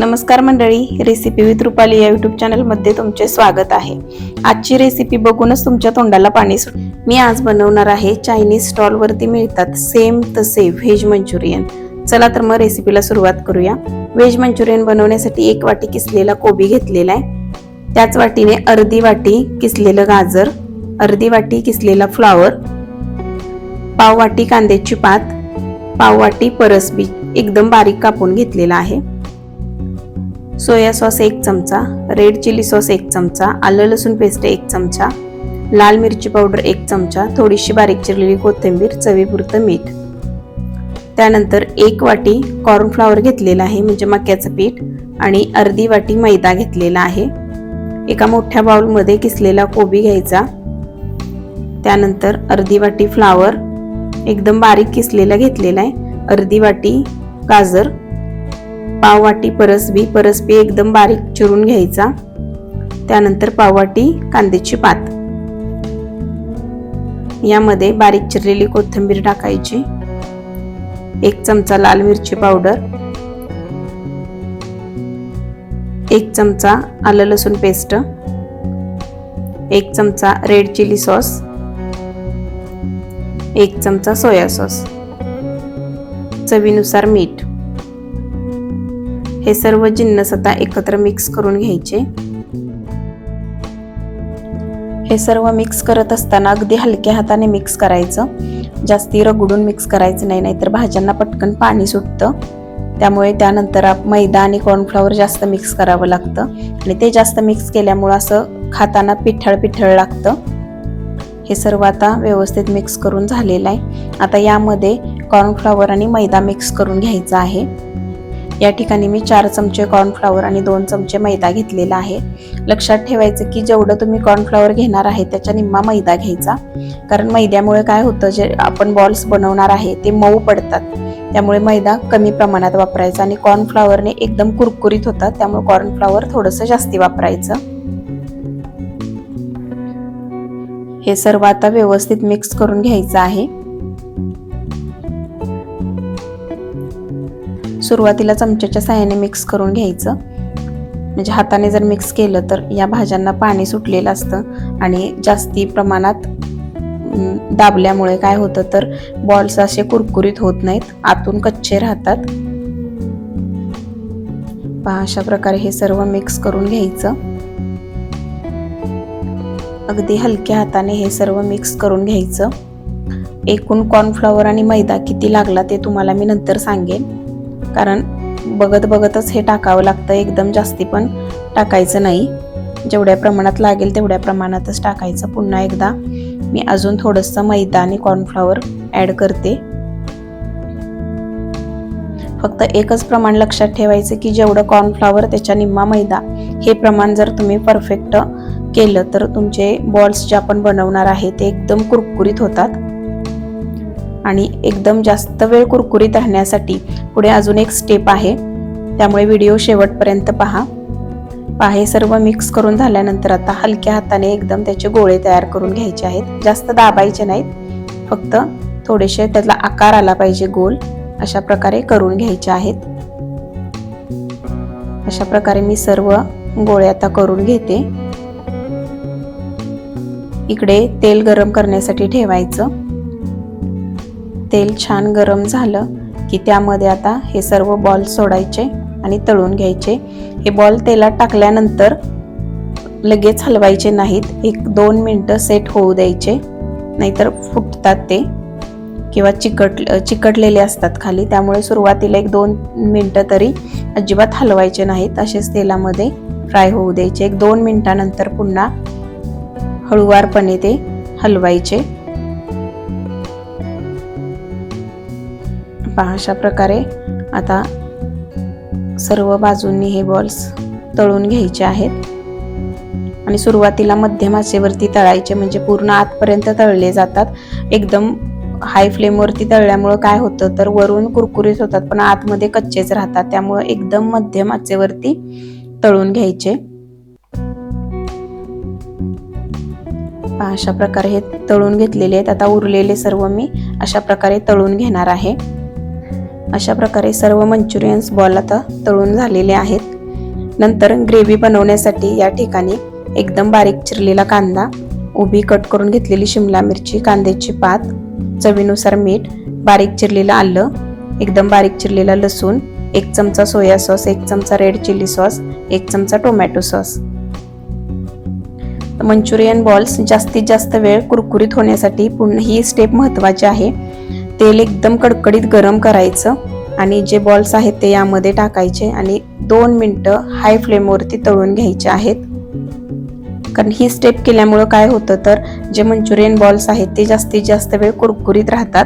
नमस्कार मंडळी recipe with Rupali या युट्यूब चॅनलमध्ये तुमचे स्वागत आहे. आजची रेसिपी बघूनच तुमच्या तोंडाला पाणी सुट मी आज बनवणार आहे चायनीज स्टॉलवरती मिळतात सेम तसे व्हेज मंचुरियन चला तर मग रेसिपीला सुरुवात करूया. व्हेज मंचुरियन बनवण्यासाठी एक वाटी किसलेला कोबी घेतलेला आहे. त्याच वाटीने अर्धी वाटी किसलेलं गाजर अर्धी वाटी किसलेला फ्लॉवर पाव वाटी कांद्याची पात पाव वाटी परसबी एकदम बारीक कापून घेतलेला आहे. सोया सॉस एक चमचा रेड चिली सॉस एक चमचा आलं लसूण पेस्ट एक चमचा लाल मिरची पावडर एक चमचा थोडीशी बारीक चिरलेली कोथिंबीर चवीपुरतं मीठ. त्यानंतर एक वाटी कॉर्नफ्लॉवर घेतलेला आहे म्हणजे मक्याचं पीठ आणि अर्धी वाटी मैदा घेतलेला आहे. एका मोठ्या बाउलमध्ये किसलेला कोबी घ्यायचा. त्यानंतर अर्धी वाटी फ्लावर एकदम बारीक किसलेला घेतलेला आहे. अर्धी वाटी गाजर पाववाटी परसबी परसबी एकदम बारीक चिरून घ्यायचा. त्यानंतर पाववाटी कांद्याची पात. यामध्ये बारीक चिरलेली कोथिंबीर टाकायची. एक चमचा लाल मिरची पावडर. एक चमचा आलं लसूण पेस्ट. एक चमचा रेड चिली सॉस. एक चमचा सोया सॉस. चवीनुसार मीठ. हे सर्व जिन्नस आता एकत्र मिक्स करून घ्यायचे. हे सर्व मिक्स करत असताना अगदी हलक्या हाताने मिक्स करायचं. जास्ती रगडून मिक्स करायचं नाही नाहीतर भाज्यांना पटकन पाणी सुटतं. त्यामुळे त्यानंतर मैदा आणि कॉर्नफ्लॉवर जास्त मिक्स करावं लागतं. आणि ते जास्त मिक्स केल्यामुळं असं खाताना पिठळ पिठळ लागतं. हे सर्व आता व्यवस्थित मिक्स करून झालेलं आहे. आता यामध्ये कॉर्नफ्लॉवर आणि मैदा मिक्स करून घ्यायचा आहे. या ठिकाणी मी चार चमचे कॉर्नफ्लॉवर आणि दोन चमचे मैदा घेतलेला आहे. लक्षात ठेवायचं की जेवढं तुम्ही कॉर्नफ्लॉवर घेणार आहे त्याच्या निम्मा मैदा घ्यायचा. कारण मैद्यामुळे काय होतं जे आपण बॉल्स बनवणार आहे ते मऊ पडतात. त्यामुळे मैदा कमी प्रमाणात वापरायचा आणि कॉर्नफ्लॉवरने एकदम कुरकुरीत होतात. त्यामुळे कॉर्नफ्लॉवर थोडंसं जास्ती वापरायचं. हे सर्व आता व्यवस्थित मिक्स करून घ्यायचं आहे. सुरुवातीला चमच्याच्या साह्याने मिक्स करून घ्यायचं. म्हणजे हाताने जर मिक्स केलं तर या भाज्यांना पाणी सुटलेलं असतं आणि जास्ती प्रमाणात दाबल्यामुळे काय होतं तर बॉल्स असे कुरकुरीत होत नाहीत आतून कच्चे राहतात. पहा अशा प्रकारे हे सर्व मिक्स करून घ्यायचं. अगदी हलक्या हाताने हे सर्व मिक्स करून घ्यायचं. एकूण कॉर्नफ्लॉवर आणि मैदा किती लागला ते तुम्हाला मी नंतर सांगेन. कारण बघत बघतच हे टाकावं लागतं एकदम जास्ती पण टाकायचं नाही. जेवढ्या प्रमाणात लागेल तेवढ्या प्रमाणातच टाकायचं. पुन्हा एकदा मी अजून थोडंसं मैदा आणि कॉर्नफ्लॉवर ॲड करते. फक्त एकच प्रमाण लक्षात ठेवायचं की जेवढं कॉर्नफ्लॉवर त्याच्या निम्मा मैदा हे प्रमाण जर तुम्ही परफेक्ट केलं तर तुमचे बॉल्स जे आपण बनवणार आहे ते एकदम कुरकुरीत होतात. आणि एकदम जास्त वेळ कुरकुरीत राहण्यासाठी पुढे अजून एक स्टेप आहे. त्यामुळे व्हिडिओ शेवटपर्यंत पहा. पाहे सर्व मिक्स करून झाल्यानंतर आता हलक्या हाताने एकदम त्याचे गोळे तयार करून घ्यायचे आहेत. जास्त दाबायचे नाहीत. फक्त थोडेसे त्यातला आकार आला पाहिजे गोल. अशा प्रकारे करून घ्यायचे आहेत. अशा प्रकारे मी सर्व गोळे आता करून घेते. इकडे तेल गरम करण्यासाठी ठेवायचं. तेल छान गरम झालं की त्यामध्ये आता हे सर्व बॉल सोडायचे आणि तळून घ्यायचे. हे बॉल तेलात टाकल्यानंतर लगेच हलवायचे नाहीत. एक दोन मिनटं सेट होऊ द्यायचे. नाहीतर फुटतात ते किंवा चिकट चिकटलेले असतात खाली. त्यामुळे सुरुवातीला एक दोन मिनटं तरी अजिबात हलवायचे नाहीत. असेच तेलामध्ये फ्राय होऊ द्यायचे. एक दोन मिनटानंतर पुन्हा हळुवारपणे ते हलवायचे. पहा अशा प्रकारे आता सर्व बाजूंनी हे बॉल्स तळून घ्यायचे आहेत. आणि सुरुवातीला मध्यम आचेवरती तळायचे म्हणजे पूर्ण आतपर्यंत तळले जातात. एकदम हाय फ्लेमवरती तळल्यामुळं काय होतं तर वरून कुरकुरीत होतात पण आतमध्ये कच्चेच राहतात. त्यामुळं एकदम मध्यम आचेवरती तळून घ्यायचे. अशा प्रकारे हे तळून घेतलेले आहेत. आता उरलेले सर्व मी अशा प्रकारे तळून घेणार आहे. अशा प्रकारे सर्व मंचुरियन्स बॉल आता तळून झालेले आहेत. नंतर ग्रेव्ही बनवण्यासाठी या ठिकाणी एकदम बारीक चिरलेला कांदा उभी कट करून घेतलेली शिमला मिरची कांद्याची पात चवीनुसार मीठ बारीक चिरलेलं आलं एकदम बारीक चिरलेला लसूण एक चमचा सोया सॉस एक चमचा रेड चिली सॉस एक चमचा टोमॅटो सॉस. मंचुरियन बॉल्स जास्तीत जास्त वेळ कुरकुरीत होण्यासाठी पुन्हा ही स्टेप महत्त्वाची आहे. तेल एकदम कडकडीत गरम करायचं आणि जे बॉल्स आहेत ते यामध्ये टाकायचे आणि दोन मिनटं हाय फ्लेमवरती तळून घ्यायचे आहेत. कारण ही स्टेप केल्यामुळं काय होतं तर जे मंचुरियन बॉल्स आहेत ते जास्तीत जास्त वेळ कुरकुरीत राहतात.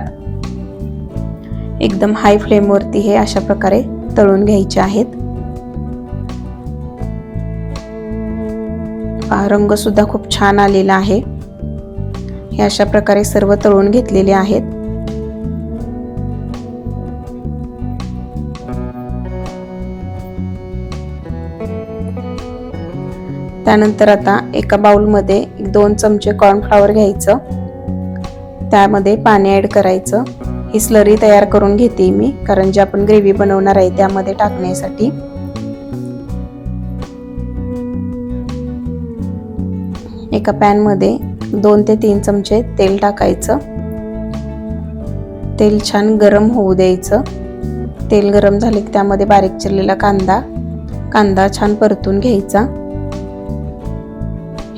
एकदम हाय फ्लेमवरती हे अशा प्रकारे तळून घ्यायचे आहेत. रंग सुद्धा खूप छान आलेला आहे. हे अशा प्रकारे सर्व तळून घेतलेले आहेत. त्यानंतर आता एका बाउलमध्ये एक दोन चमचे कॉर्नफ्लॉवर घ्यायचं. त्यामध्ये पाणी ॲड करायचं. ही स्लरी तयार करून घेते मी कारण जे आपण ग्रेव्ही बनवणार आहे त्यामध्ये टाकण्यासाठी. एका पॅनमध्ये दोन ते तीन चमचे तेल टाकायचं. तेल छान गरम होऊ द्यायचं. तेल गरम झाले की त्यामध्ये बारीक चिरलेला कांदा. कांदा छान परतून घ्यायचा.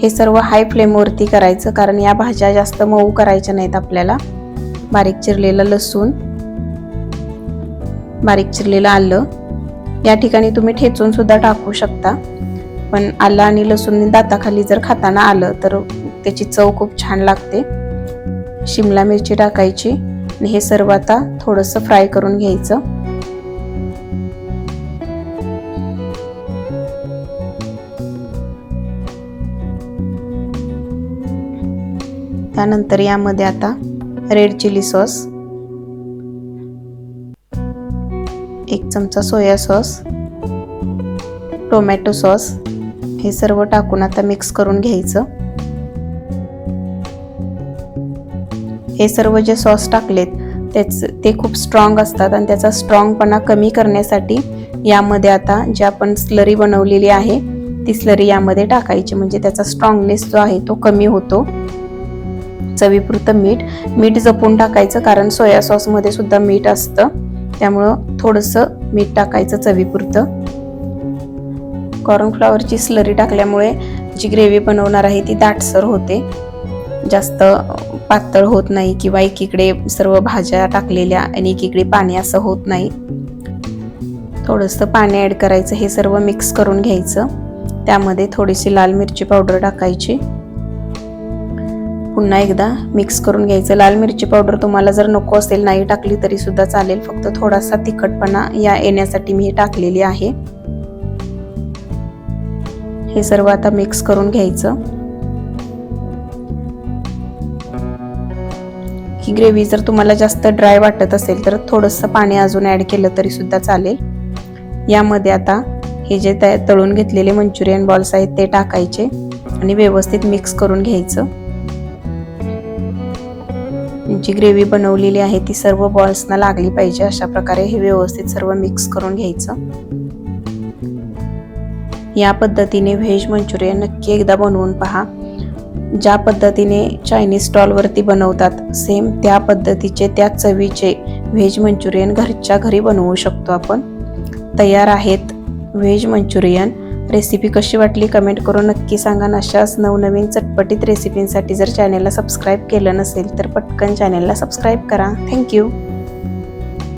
हे सर्व हाय फ्लेमवरती करायचं कारण या भाज्या जास्त मऊ करायच्या नाहीत आपल्याला. बारीक चिरलेलं लसूण बारीक चिरलेलं आलं. या ठिकाणी तुम्ही ठेचून सुद्धा टाकू शकता. पण आलं आणि लसूण दाताखाली जर खाताना आलं तर त्याची चव खूप छान लागते. शिमला मिरची टाकायची आणि हे सर्व आता थोडंसं फ्राय करून घ्यायचं. त्यानंतर यामध्ये आता रेड चिली सॉस एक चमचा सोया सॉस टोमॅटो सॉस हे सर्व टाकून आता मिक्स करून घ्यायचं. हे सर्व जे सॉस टाकलेत त्याच ते खूप स्ट्रॉंग असतात आणि त्याचा स्ट्रॉंगपणा कमी करण्यासाठी यामध्ये आता जे आपण स्लरी बनवलेली आहे ती स्लरी यामध्ये टाकायची. म्हणजे त्याचा स्ट्रॉंगनेस जो आहे तो कमी होतो. चवीपुरतं मीठ. मीठ जपून टाकायचं कारण सोया सॉसमध्ये सुद्धा मीठ असतं. त्यामुळं थोडंसं मीठ टाकायचं चवीपुरतं. कॉर्नफ्लॉवरची स्लरी टाकल्यामुळे जी ग्रेव्ही बनवणार आहे ती दाटसर होते. जास्त पातळ होत नाही किंवा एकीकडे सर्व भाज्या टाकलेल्या आणि एकीकडे पाणी असं होत नाही. थोडंसं पाणी ॲड करायचं हे सर्व मिक्स करून घ्यायचं. त्यामध्ये थोडीशी लाल मिरची पावडर टाकायची. पुन्हा एकदा मिक्स करून घ्यायचं. लाल मिरची पावडर तुम्हाला जर नको असेल नाही टाकली तरी सुद्धा चालेल. फक्त थोडासा तिखटपणा या येण्यासाठी मी टाकलेली आहे. हे सर्व आता मिक्स करून घ्यायचं. ही ग्रेव्ही जर तुम्हाला जास्त ड्राय वाटत असेल तर थोडंसं पाणी अजून ॲड केलं तरी सुद्धा चालेल. यामध्ये आता हे जे तळून घेतलेले मंचुरियन बॉल्स आहेत ते टाकायचे आणि व्यवस्थित मिक्स करून घ्यायचं. जी ग्रेव्ही बनवलेली आहे ती सर्व बॉल्सना लागली पाहिजे. अशा प्रकारे हे व्यवस्थित सर्व मिक्स करून घ्यायचं. या पद्धतीने व्हेज मंचुरियन नक्की एकदा बनवून पहा. ज्या पद्धतीने चायनीज स्टॉलवरती बनवतात सेम त्या पद्धतीचे त्या चवीचे व्हेज मंचुरियन घरच्या घरी बनवू शकतो आपण. तयार आहेत व्हेज मंचुरियन रेसिपी कशी वाटली कमेंट करून नक्की सांगा. अशाच नवनवीन चटपटीत रेसिपींसाठी जर चॅनेलला सबस्क्राईब केलं नसेल तर पटकन चॅनेलला सबस्क्राईब करा. थँक्यू